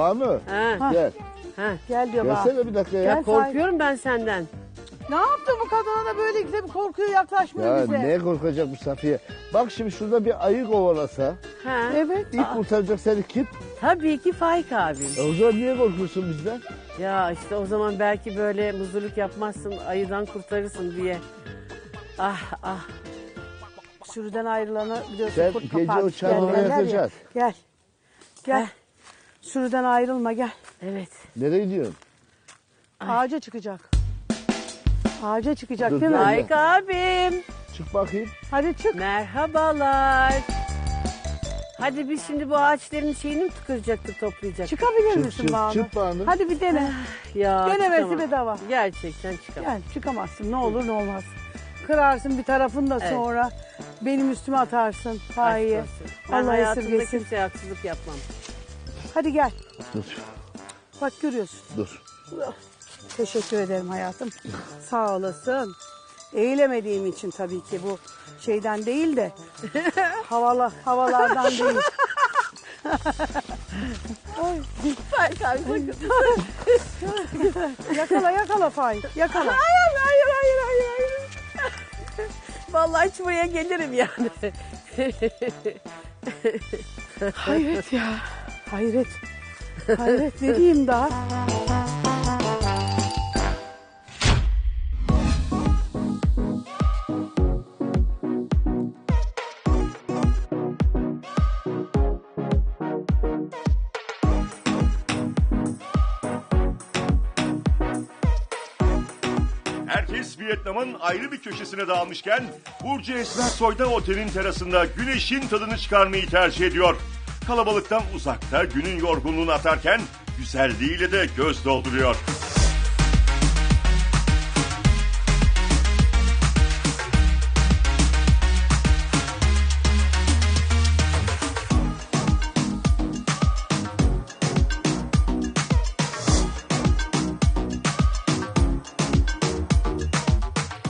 Banu Ha, gel. ha. Gel diyor bana. Gelsene bir dakika ya. Ya Gel korkuyorum ben senden. Ne yaptı bu kadına da böyle gidip bir korkuyor yaklaşmıyor Ya bize. ne korkacak bu Safiye? Bak şimdi şurada bir ayı kovalasa Ha. Evet. ilk kurtaracak seni kim? Tabii ki Faik abim. E o zaman niye korkuyorsun bizden? Ya işte o zaman belki böyle muzurluk yapmazsın, ayıdan kurtarırsın diye. Ah ah. Sürüden ayrılanı biliyorsun Sen kurt gece kapar. o çarmıha Gel, gel, yatacaksın. Gel. Gel. Heh. Sürüden ayrılma gel. Evet. Nereye gidiyorsun? Ağaca çıkacak. Ağaca çıkacak Dur, değil mi? dur. Faik abim. Çık bakayım. Hadi çık. Merhabalar. Hadi biz şimdi bu ağaçların şeyini mi tıkıracaktık, toplayacaktık? Çıkabilir Çık, misin çık, Banu? çık Banu. Hadi bir dene. Ya Denemesi çıkamam. bedava. Gerçekten çıkamam. Gel çıkamazsın ne olur ne olmaz. Kırarsın bir tarafını da Evet. sonra benim üstüme atarsın. Aşk Hayır. olsun. Ben Allah hayatımda esirgesin. kimseye haksızlık yapmam. Hadi gel. Dur, Bak görüyorsun. dur. Teşekkür ederim hayatım. Sağ olasın. Eğilemediğim için tabii ki bu şeyden değil de havala havalardan değil. Oy, Faik abi sakın. yakala yakala Faik yakala. Hayır hayır hayır hayır hayır. Vallahi hiç buraya gelirim yani. Hayret ya. Hayret. Hayret ne diyeyim daha? Herkes Vietnam'ın ayrı bir köşesine dağılmışken Burcu Esmer Soy'da otelin terasında güneşin tadını çıkarmayı tercih ediyor. Kalabalıktan uzakta günün yorgunluğunu atarken güzelliğiyle de göz dolduruyor.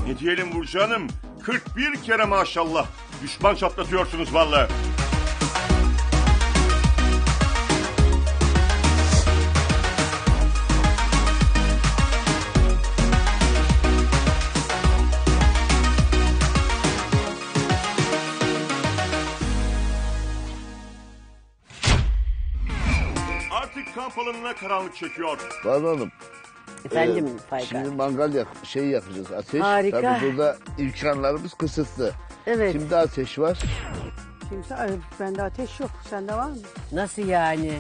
Ne diyelim Burcu Hanım? 41 kere maşallah. Düşman çatlatıyorsunuz vallahi. Alanına karanlık çekiyor. Banu Hanım. Efendim e, Faik Şimdi mangal yak şey yakacağız ateş. Harika. Tabii burada imkanlarımız kısıtlı. Evet. Kimde ateş var? Kimse, Ay, bende ateş yok. Sende var mı? Nasıl yani?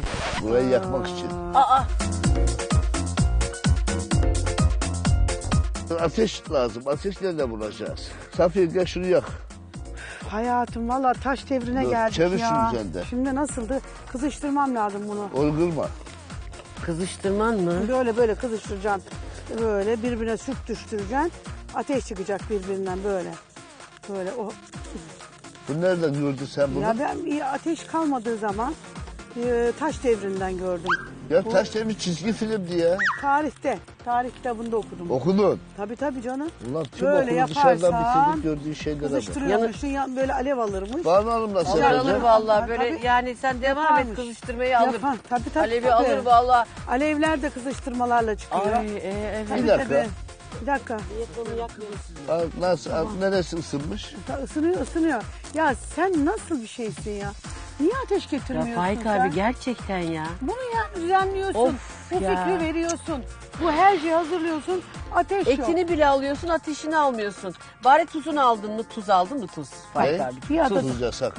Burayı yakmak için. Aa Ateş lazım. Ateş nerede bulacağız? Safiye gel şunu yak. Hayatım valla taş devrine Dur, geldik çevir ya. şunu sen de. Şimdi nasıldı? Kızıştırmam lazım bunu. Onu kırma. Kızıştırman mı? Böyle böyle kızıştıracaksın. Böyle birbirine sürttüştüreceksin. Ateş çıkacak birbirinden böyle. Böyle o. Bu nereden gördün sen bunu? Ya Ya, ben bir ateş kalmadığı zaman e, taş devrinden gördüm. Bu taş demir çizgi filmdi ya. Tarihte, tarih kitabında okudum. Okudun. Tabii tabii canım. Ulan tüm Böyle okulu dışarıdan yaparsan bitirdik gördüğün şeylere bak. Kızıştırıyormuş, yan- böyle alev alırmış. Banu Hanım nasıl Alır yapacak? alır vallahi Ha, böyle tabii. yani sen devam et Yaparmış. kızıştırmayı alır. Yapan, tabii tabii. Alevi tabii. alır vallahi. Alevler de kızıştırmalarla çıkıyor. Ay e, evet. Tabii, Bir dakika. tabii. Bir dakika. Aa, Nasıl, aa, neresi ısınmış? Ta- Isınıyor, ısınıyor. Ya sen nasıl bir şeysin ya? Niye ateş Ya getirmiyorsun Faik sen? abi gerçekten ya. Bunu ya düzenliyorsun. Of bu ya. fikri veriyorsun. Bu her şeyi hazırlıyorsun. Ateş yok. Etini bile alıyorsun, ateşini almıyorsun. Bari tuzunu aldın mı? Tuz aldın mı tuz? Faik abi. Bir adet- Tuz yasak.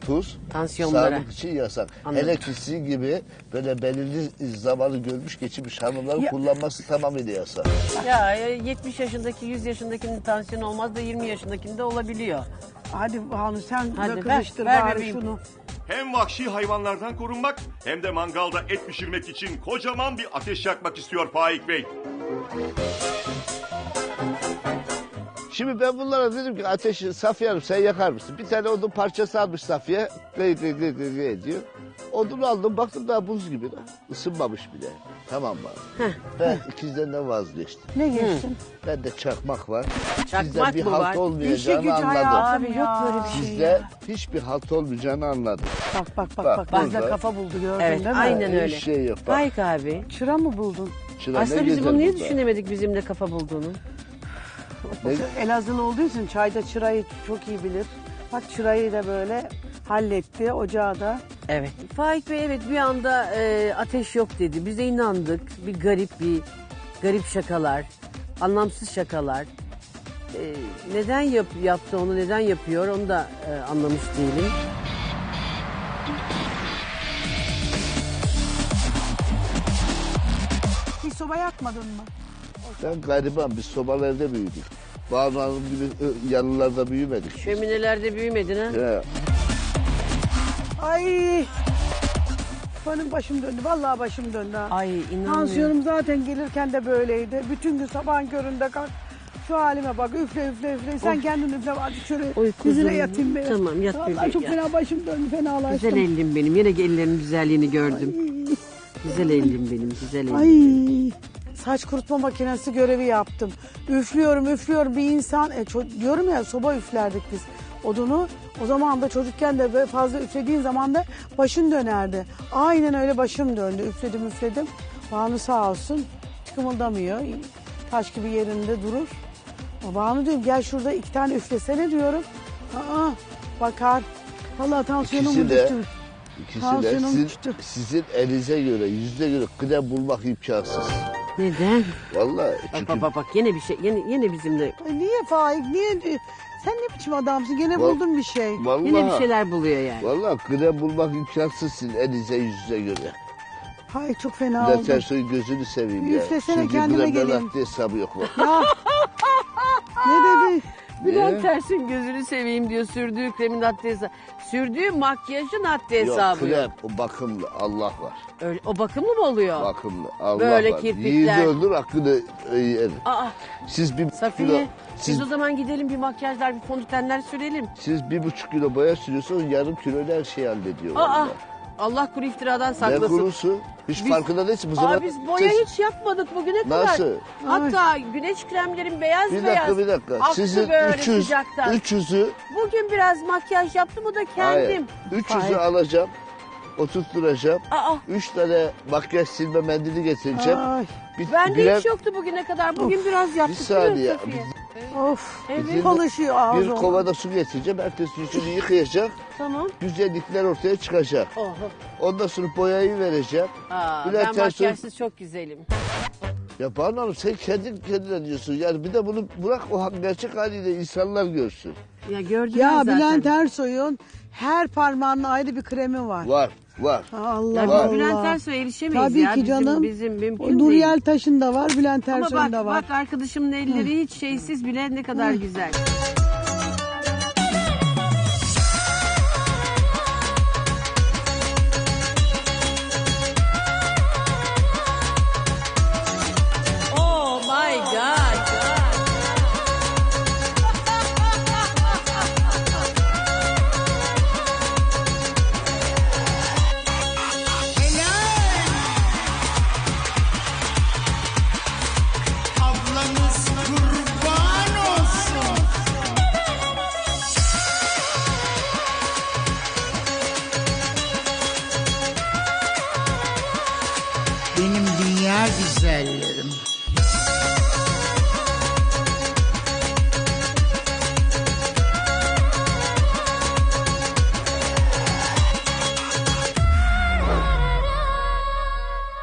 Tuz Tansiyonlara. sağlık için yasak. Anladım. Hele ki sizin gibi böyle belirli zamanı görmüş geçirmiş hanımların Ya- kullanması tamamıyla yasak. Ya e, 70 yaşındaki, 100 yaşındakinin tansiyonu olmaz da 20 yaşındakinde olabiliyor. Hadi Banu sen Hadi de ver, kızıştır ver bari bebeğim. şunu. Hem vahşi hayvanlardan korunmak hem de mangalda et pişirmek için kocaman bir ateş yakmak istiyor Faik Bey. Şimdi ben bunlara dedim ki ateşi Safiye Hanım sen yakar mısın? Bir tane odun parçası almış Safiye. Gıy gıy gıy gıy gıy diyor. Odunu aldım baktım daha buz gibi. lan. Isınmamış bile. Tamam mı? Ben ikizden de vazgeçtim. Ne geçtin? Bende çakmak var. Çakmak Sizde bir mı halt var? İşe olmayacağını anladım. hayatım Abi, ya. yok böyle bir şey Sizde hiçbir halt olmayacağını anladım. Bak bak bak Bak, bak. Burada. kafa buldu gördün Evet, değil mi? aynen Hiç öyle. şey yok. Bak, Faik abi. Çıra mı buldun? çıra ne Aslında biz güzel bunu niye düşünemedik bizimle kafa bulduğunu? Ne- Elazığlı olduğu için çayda çırayı çok iyi bilir. Bak çırayı da böyle halletti ocağı da. Evet. Faik Bey evet bir anda e, ateş yok dedi. Biz de inandık. Bir garip bir garip şakalar, anlamsız şakalar. E, neden yap, yaptı onu, neden yapıyor onu da e, anlamış değilim. Hiç soba yakmadın mı? Ben gariban biz sobalarda büyüdük. Banu Hanım gibi ö, yanlılarda büyümedik. Şöminelerde büyümedin ha? Ya, Ay. Benim başım döndü. Vallahi başım döndü. ha. Ay inanmıyorum. Tansiyonum zaten gelirken de böyleydi. Bütün gün sabahın köründe kalk. Şu halime bak üfle üfle üfle. Sen kendin üfle azıcık şöyle Oy kuzum. yüzüne yatayım be. Tamam, yat Vallahi bebeğim, çok yat. fena başım döndü fenalaştım. Güzel ellim benim. Yine ellerin güzelliğini gördüm. Güzel ellim benim, güzel ellim. Ay saç kurutma makinesi görevi yaptım. Üflüyorum üflüyorum bir insan. E, ço- diyorum ya soba üflerdik biz odunu. O zaman da çocukken de böyle fazla üflediğin zaman da başın dönerdi. Aynen öyle başım döndü. Üfledim üfledim. Banu sağ olsun kımıldamıyor. Taş gibi yerinde durur. Banu diyorum gel şurada iki tane üflesene diyorum. Aa bakar. Vallahi tansiyonum İkisi de- düştü. ikisi de Tansiyonum sizin, düştü. sizin elinize göre, yüzüne göre kıdem bulmak imkansız. Neden? Vallahi Bak çünkü bak bak bak yine bir şey. Yine, yine bizimle. Ay Niye Faik? Niye? Sen ne biçim adamsın? Gene Val- buldun bir şey. vallahi, Yine bir şeyler buluyor yani. Vallahi kıdem bulmak imkansız sizin elinize yüzüne göre. Faik çok fena oldu. Tersoy'un gözünü seveyim ya. Üflesene, kendime geleyim. hesabı yok. bak. Ya. ne dedi? Bülent Ersin gözünü seveyim diyor sürdüğü kremin haddi hesabı. Sürdüğü makyajın haddi hesabı. yok. krem o bakımlı Allah var. Öyle, o bakımlı mı oluyor? Bakımlı Allah Böyle var. kirpikler. Yiğidi öldür hakkını e, yer. Aa Siz bir Safiye kilo, siz siz, o zaman gidelim bir makyajlar bir fondötenler sürelim. siz bir buçuk kilo boya sürüyorsunuz yarım kilo her şeyi hallediyor. Aa vallahi. Allah kuru iftiradan Ne saklasın. kurusu? Hiç Biz- farkında değilsin. Bu zaman Aa biz boya siz- hiç yapmadık bugüne kadar. Nasıl? Hatta güneş kremlerin beyaz Bir beyaz. dakika bir dakika. Aktı Sizin böyle 300, sıcaktan. 300'ü Bugün biraz makyaj yaptım o da hayır, kendim. 300'ü alacağım. Oturtturacağım. Aa 3 tane makyaj silme mendili getireceğim. Ay. Bir, bende birer- hiç yoktu bugüne kadar. Bugün biraz bir yaptık. saniye. Safiye. Of. Evet. Konuşuyor ağzı. Bir kovada su getireceğim. Ertesi yüzünü yıkayacak. Tamam. Güzellikler ortaya çıkacak. Oho. Ondan sonra boyayı vereceğim. Aa, Bülent ben Ersoy- makyajsız çok güzelim. Ya Banu Hanım sen kendin kendine diyorsun. Yani bir de bunu bırak o ha- gerçek haliyle insanlar görsün. Ya gördüler Ya zaten. Bülent Ersoy'un her parmağının ayrı bir kremi var. Var, var. Allah Ya biz Allah. Bülent Ersoy'a erişemeyiz Tabii ya. ki Bizim- canım. Bizim, mümkün O değil. Nur Yeltaş'ın da var, Bülent Ama Ersoy'un bak, da var. bak arkadaşımın elleri hiç şeysiz bile ne kadar güzel. Benim dünya güzellerim.